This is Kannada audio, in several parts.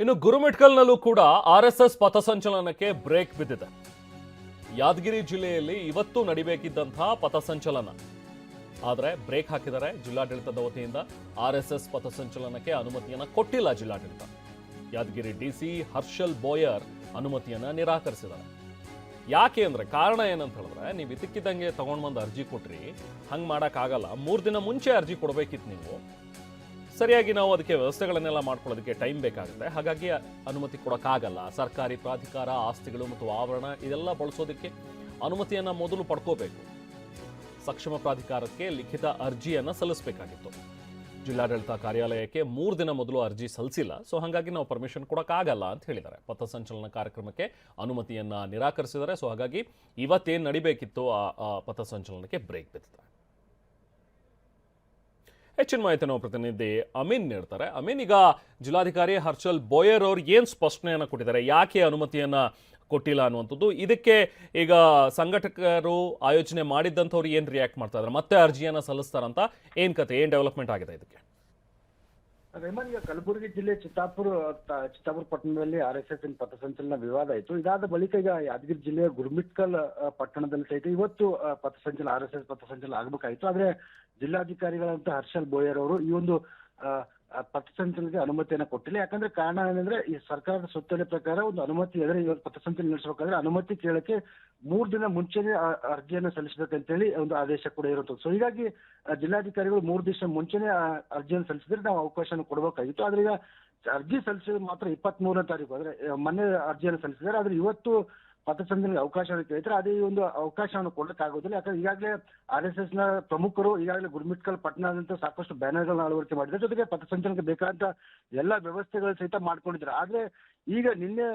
ಇನ್ನು ಗುರುಮಿಟ್ಕಲ್ನಲ್ಲೂ ಕೂಡ ಆರ್ ಎಸ್ ಎಸ್ ಪಥಸಂಚಲನಕ್ಕೆ ಬ್ರೇಕ್ ಬಿದ್ದಿದೆ. ಯಾದಗಿರಿ ಜಿಲ್ಲೆಯಲ್ಲಿ ಇವತ್ತು ನಡಿಬೇಕಿದ್ದಂತಹ ಪಥಸಂಚಲನ ಆದರೆ ಬ್ರೇಕ್ ಹಾಕಿದ್ದಾರೆ ಜಿಲ್ಲಾಡಳಿತದ ವತಿಯಿಂದ ಆರ್ ಎಸ್ ಎಸ್ ಪಥಸಂಚಲನಕ್ಕೆ ಅನುಮತಿಯನ್ನ ಕೊಟ್ಟಿಲ್ಲ ಜಿಲ್ಲಾಡಳಿತ. ಯಾದಗಿರಿ ಡಿಸಿ ಹರ್ಷಲ್ ಬೋಯರ್ ಅನುಮತಿಯನ್ನ ನಿರಾಕರಿಸಿದ್ದಾರೆ. ಯಾಕೆ ಅಂದ್ರೆ ಕಾರಣ ಏನಂತ ಹೇಳಿದ್ರೆ ನೀವು ಇದಕ್ಕಿದ್ದಂಗೆ ತಗೊಂಡ್ ಬಂದು ಅರ್ಜಿ ಕೊಟ್ರಿ, ಹಂಗೆ ಮಾಡೋಕ್ಕಾಗಲ್ಲ, ಮೂರು ದಿನ ಮುಂಚೆ ಅರ್ಜಿ ಕೊಡಬೇಕಿತ್ತು ನೀವು. ಸರಿಯಾಗಿ ನಾವು ಅದಕ್ಕೆ ವ್ಯವಸ್ಥೆಗಳನ್ನೆಲ್ಲ ಮಾಡ್ಕೊಳ್ಳೋದಕ್ಕೆ ಟೈಮ್ ಬೇಕಾಗುತ್ತೆ. ಹಾಗಾಗಿ ಅನುಮತಿ ಕೊಡೋಕ್ಕಾಗಲ್ಲ. ಸರ್ಕಾರಿ ಪ್ರಾಧಿಕಾರ, ಆಸ್ತಿಗಳು ಮತ್ತು ಆವರಣ ಇದೆಲ್ಲ ಬಳಸೋದಕ್ಕೆ ಅನುಮತಿಯನ್ನು ಮೊದಲು ಪಡ್ಕೋಬೇಕು. ಸಕ್ಷಮ ಪ್ರಾಧಿಕಾರಕ್ಕೆ ಲಿಖಿತ ಅರ್ಜಿಯನ್ನು ಸಲ್ಲಿಸಬೇಕಾಗಿತ್ತು. ಜಿಲ್ಲಾಡಳಿತ ಕಾರ್ಯಾಲಯಕ್ಕೆ ಮೂರು ದಿನ ಮೊದಲು ಅರ್ಜಿ ಸಲ್ಲಿಸಿಲ್ಲ. ಸೊ ಹಾಗಾಗಿ ನಾವು ಪರ್ಮಿಷನ್ ಕೊಡೋಕ್ಕಾಗಲ್ಲ ಅಂತ ಹೇಳಿದ್ದಾರೆ. ಪಥಸಂಚಲನ ಕಾರ್ಯಕ್ರಮಕ್ಕೆ ಅನುಮತಿಯನ್ನು ನಿರಾಕರಿಸಿದ್ದಾರೆ. ಸೊ ಹಾಗಾಗಿ ಇವತ್ತೇನು ನಡಿಬೇಕಿತ್ತು ಆ ಪಥಸಂಚಲನಕ್ಕೆ ಬ್ರೇಕ್ ಬಿದ್ದಿದೆ. ಹೆಚ್ಚಿನ ಮಾಹಿತಿ ನಾವು ಪ್ರತಿನಿಧಿ ಅಮೀನ್ ನೀಡ್ತಾರೆ. ಅಮೀನ್, ಈಗ ಜಿಲ್ಲಾಧಿಕಾರಿ ಹರ್ಷಲ್ ಬೋಯರ್ ಅವ್ರು ಏನು ಸ್ಪಷ್ಟನೆಯನ್ನು ಕೊಟ್ಟಿದ್ದಾರೆ? ಯಾಕೆ ಅನುಮತಿಯನ್ನ ಕೊಟ್ಟಿಲ್ಲ ಅನ್ನುವಂಥದ್ದು. ಇದಕ್ಕೆ ಈಗ ಸಂಘಟಕರು ಆಯೋಜನೆ ಮಾಡಿದ್ದಂಥವ್ರು ಏನು ರಿಯಾಕ್ಟ್ ಮಾಡ್ತಾ ಇದ್ದಾರೆ? ಮತ್ತೆ ಅರ್ಜಿಯನ್ನು ಸಲ್ಲಿಸ್ತಾರಂತ ಏನು ಕತೆ, ಏನು ಡೆವಲಪ್ಮೆಂಟ್ ಆಗಿದೆ ಇದಕ್ಕೆ? ರೇಮನ್ ಈಗ ಕಲಬುರಗಿ ಜಿಲ್ಲೆ ಚಿತ್ತಾಪುರ ಚಿತ್ತಾಪುರ ಪಟ್ಟಣದಲ್ಲಿ ಆರ್ ಎಸ್ ಎಸ್ ಪಥಸಂಚಲನ ವಿವಾದ ಆಯಿತು. ಇದಾದ ಬಳಿಕ ಈಗ ಯಾದಗಿರಿ ಜಿಲ್ಲೆಯ ಗುರುಮಿಟ್ಕಲ್ ಪಟ್ಟಣದಲ್ಲಿ ಸಹಿತ ಇವತ್ತು ಪಥಸಂಚಲನ ಆರ್ ಎಸ್ ಎಸ್ ಪಥಸಂಚಲನ ಆಗಬೇಕಾಯಿತು. ಆದ್ರೆ ಜಿಲ್ಲಾಧಿಕಾರಿಗಳಂತ ಹರ್ಷಲ್ ಬೋಯರ್ ಅವರು ಈ ಒಂದು ಪಥಸಂಚಲನಕ್ಕೆ ಅನುಮತಿಯನ್ನ ಕೊಟ್ಟಿಲ್ಲ. ಯಾಕಂದ್ರೆ ಕಾರಣ ಏನಂದ್ರೆ ಈ ಸರ್ಕಾರದ ಸುತ್ತೋಲೆ ಪ್ರಕಾರ ಒಂದು ಅನುಮತಿ ಅಂದ್ರೆ ಇವತ್ತು ಪಥಸಂಚಲನ ನಡೆಸಬೇಕಾದ್ರೆ ಅನುಮತಿ ಕೇಳಕ್ಕೆ ಮೂರ್ ದಿನ ಮುಂಚೆನೆ ಅರ್ಜಿಯನ್ನ ಸಲ್ಲಿಸಬೇಕಂತೇಳಿ ಒಂದು ಆದೇಶ ಕೂಡ ಇರುತ್ತೆ ಸೊ ಹೀಗಾಗಿ ಜಿಲ್ಲಾಧಿಕಾರಿಗಳು ಮೂರ್ ದಿವಸ ಮುಂಚೆನೆ ಅರ್ಜಿಯನ್ನು ಸಲ್ಲಿಸಿದ್ರೆ ನಾವು ಅವಕಾಶನ ಕೊಡಬೇಕಾಗಿತ್ತು. ಆದ್ರೆ ಈಗ ಅರ್ಜಿ ಸಲ್ಲಿಸಿದ್ರೆ ಮಾತ್ರ ಇಪ್ಪತ್ತ್ ಮೂರನೇ ತಾರೀಕು ಅಂದ್ರೆ ಮೊನ್ನೆ ಅರ್ಜಿಯನ್ನು ಸಲ್ಲಿಸಿದ್ದಾರೆ. ಆದ್ರೆ ಇವತ್ತು ಪಥಸಂಚಲನಕ್ಕೆ ಅವಕಾಶವನ್ನು ಕೇಳಿದ್ರೆ ಅದೇ ಒಂದು ಅವಕಾಶವನ್ನು ಕೊಡಕ್ಕಾಗೋದಿಲ್ಲ ಯಾಕಂದ್ರೆ ಈಗಾಗಲೇ ಆರ್ ಎಸ್ ಎಸ್ನ ಪ್ರಮುಖರು, ಈಗಾಗಲೇ ಗುರುಮಿಟ್ಕಲ್ ಪಟ್ಟಣದಂತ ಸಾಕಷ್ಟು ಬ್ಯಾನರ್ಗಳನ್ನ ಅಳವಡಿಕೆ ಮಾಡಿದ್ದಾರೆ. ಜೊತೆಗೆ ಪಥಸಂಚಲನಕ್ಕೆ ಬೇಕಾದಂತ ಎಲ್ಲಾ ವ್ಯವಸ್ಥೆಗಳು ಸಹಿತ ಮಾಡ್ಕೊಂಡಿದ್ದಾರೆ. ಆದ್ರೆ ಈಗ ನಿನ್ನೆ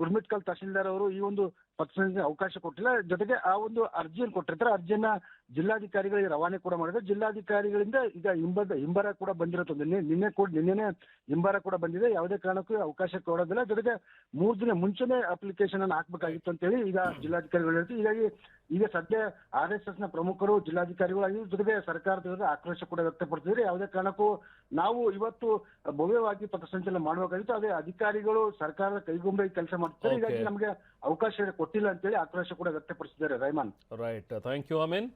ಗುರ್ಮಿಟ್ಕಲ್ ತಹಶೀಲ್ದಾರ್ ಅವರು ಈ ಒಂದು ಪಥಸಂಚಲನಕ್ಕೆ ಅವಕಾಶ ಕೊಟ್ಟಿಲ್ಲ. ಜೊತೆಗೆ ಆ ಒಂದು ಅರ್ಜಿಯನ್ನು ಕೊಟ್ಟಿರ್ತಾರೆ. ಅರ್ಜಿಯನ್ನ ಜಿಲ್ಲಾಧಿಕಾರಿಗಳಿಗೆ ರವಾನೆ ಕೂಡ ಮಾಡಿದ್ರೆ. ಜಿಲ್ಲಾಧಿಕಾರಿಗಳಿಂದ ಈಗ ಹಿಂಬದ, ಹಿಂಬರ ಕೂಡ ಬಂದಿರುತ್ತೆ ನಿನ್ನೆ. ನಿನ್ನೆ ಕೂಡ, ನಿನ್ನೆನೆ ಹಿಂಬರ ಕೂಡ ಬಂದಿದೆ. ಯಾವುದೇ ಕಾರಣಕ್ಕೂ ಅವಕಾಶ ಕೊಡೋದಿಲ್ಲ. ಜೊತೆಗೆ ಮೂರ್ ದಿನ ಮುಂಚೆನೆ ಅಪ್ಲಿಕೇಶನ್ ಅನ್ನು ಹಾಕ್ಬೇಕಾಗಿತ್ತು ಅಂತ ಹೇಳಿ ಈಗ ಜಿಲ್ಲಾಧಿಕಾರಿಗಳು ಹೇಳ್ತೀವಿ ಹೀಗಾಗಿ ಈಗ ಸದ್ಯ ಆರ್ ಎಸ್ ಎಸ್ನ ಪ್ರಮುಖರು ಜಿಲ್ಲಾಧಿಕಾರಿಗಳು ಆಗಿ ಜೊತೆಗೆ ಸರ್ಕಾರದ ವಿರುದ್ಧ ಆಕ್ರೋಶ ಕೂಡ ವ್ಯಕ್ತಪಡಿಸಿದ್ರೆ ಯಾವುದೇ ಕಾರಣಕ್ಕೂ ನಾವು ಇವತ್ತು ಭವ್ಯವಾಗಿ ಪಥಸಂಚಲನ ಮಾಡಬೇಕಾಗಿತ್ತು ಅದೇ ಅಧಿಕಾರಿಗಳು ಸರ್ಕಾರದ ಕೈಗೊಂಬೆ ಕೆಲಸ ಮಾಡ್ತಾರೆ ಹೀಗಾಗಿ. ನಮಗೆ ಅವಕಾಶ ಕೊಟ್ಟಿಲ್ಲ ಅಂತೇಳಿ ಆಕ್ರೋಶ ಕೂಡ ವ್ಯಕ್ತಪಡಿಸಿದ್ದಾರೆ. ರೈಮಾನ್. Right thank you Ameen